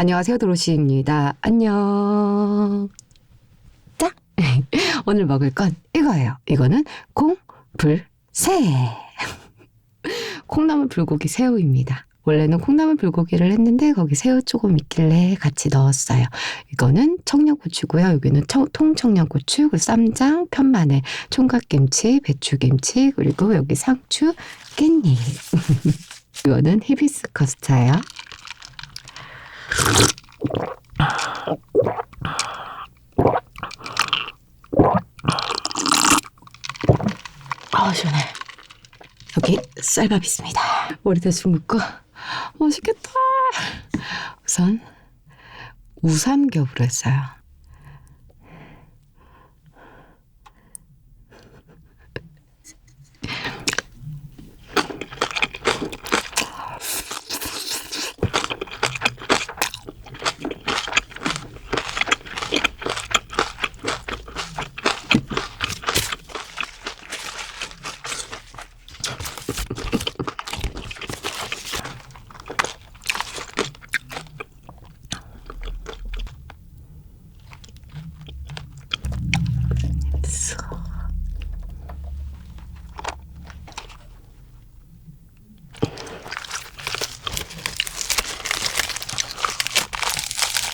안녕하세요, 도로시입니다. 안녕. 자, 오늘 먹을 건 이거예요. 이거는 콩, 불, 새. 콩나물 불고기 새우입니다. 원래는 콩나물 불고기를 했는데 거기 새우 조금 있길래 같이 넣었어요. 이거는 청양고추고요. 여기는 청, 통청양고추, 그리고 쌈장, 편마늘, 총각김치, 배추김치, 그리고 여기 상추, 깻잎. 이거는 히비스커스차예요. 아 시원해. 여기 쌀밥 있습니다. 머리 대충 묶고 맛있겠다. 우선 우삼겹으로 했어요.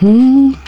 Hmm.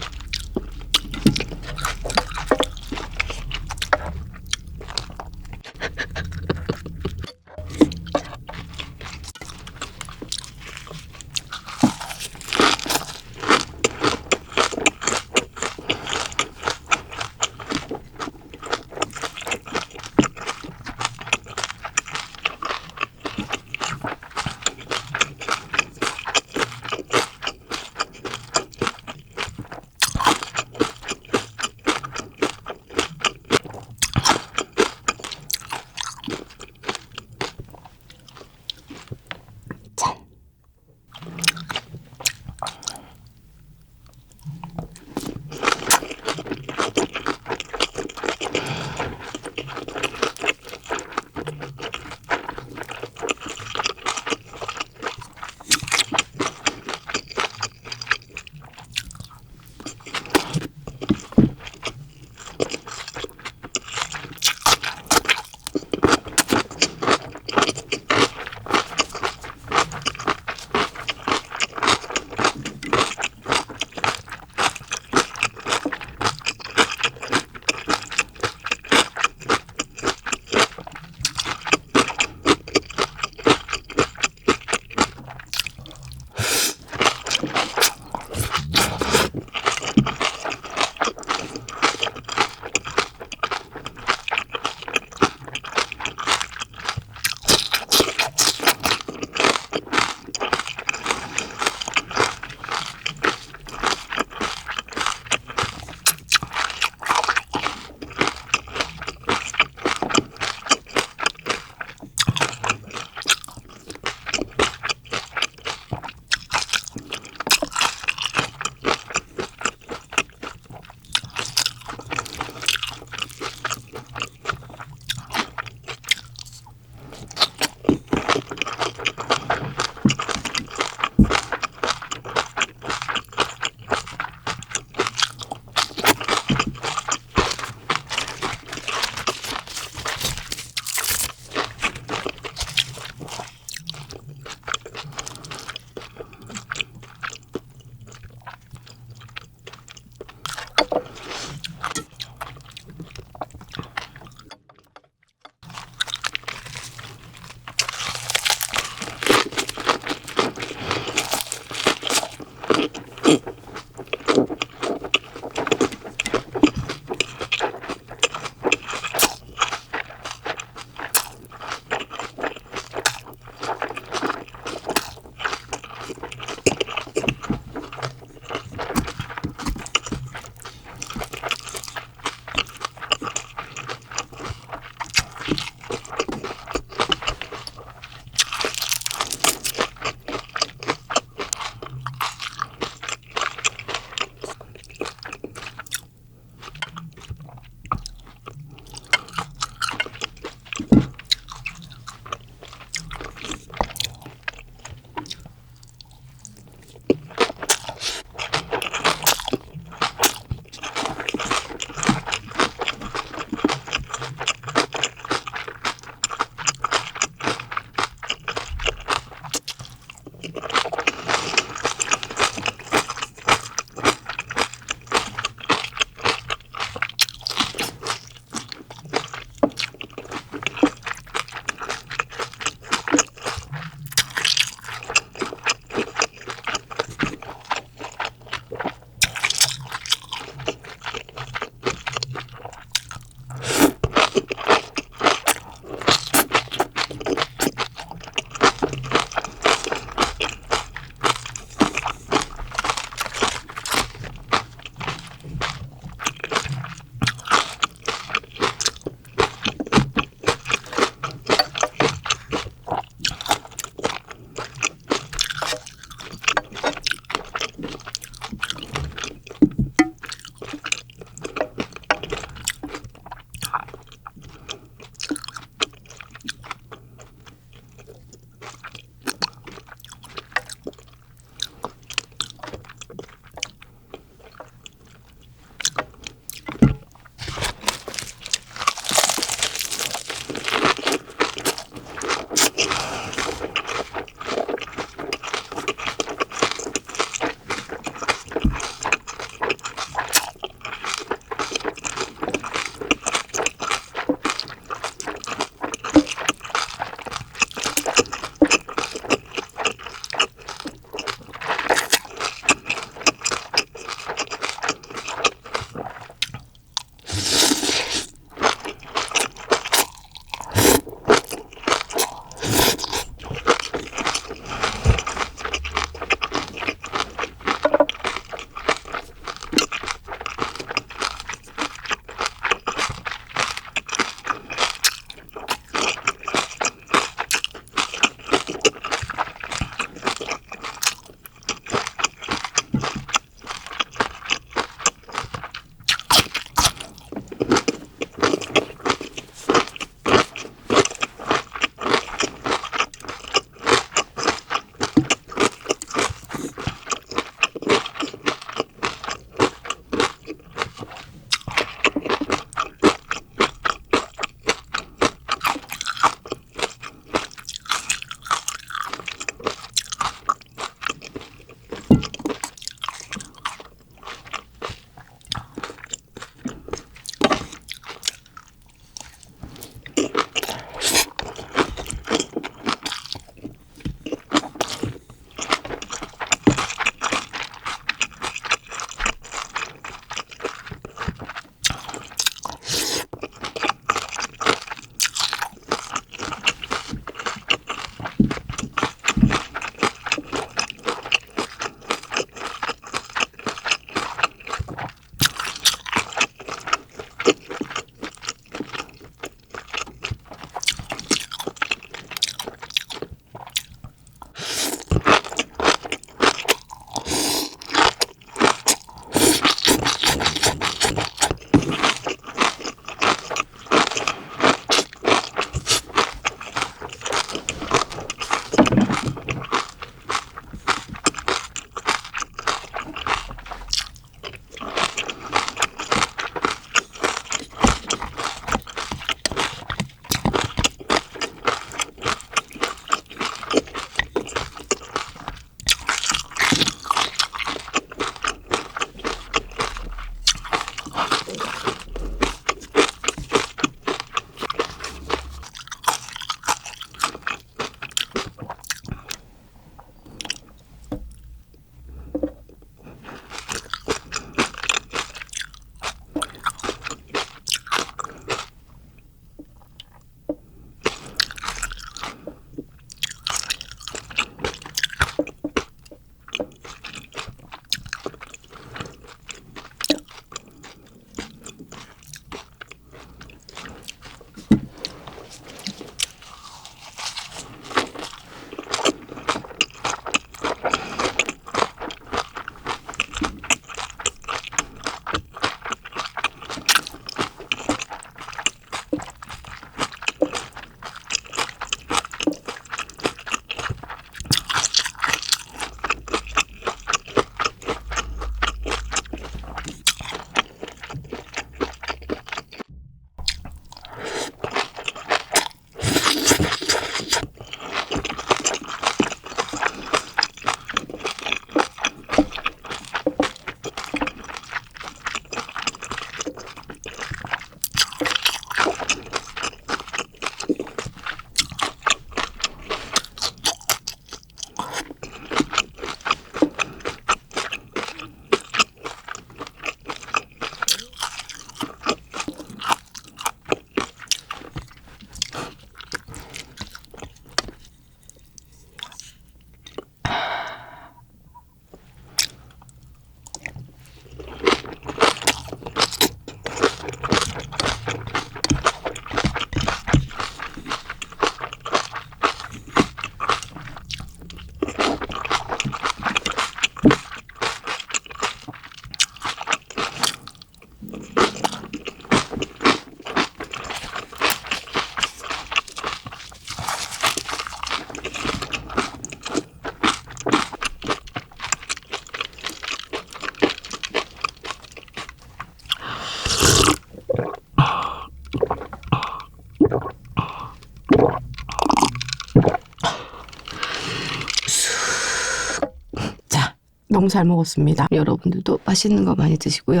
너무 잘 먹었습니다. 여러분들도 맛있는 거 많이 드시고요.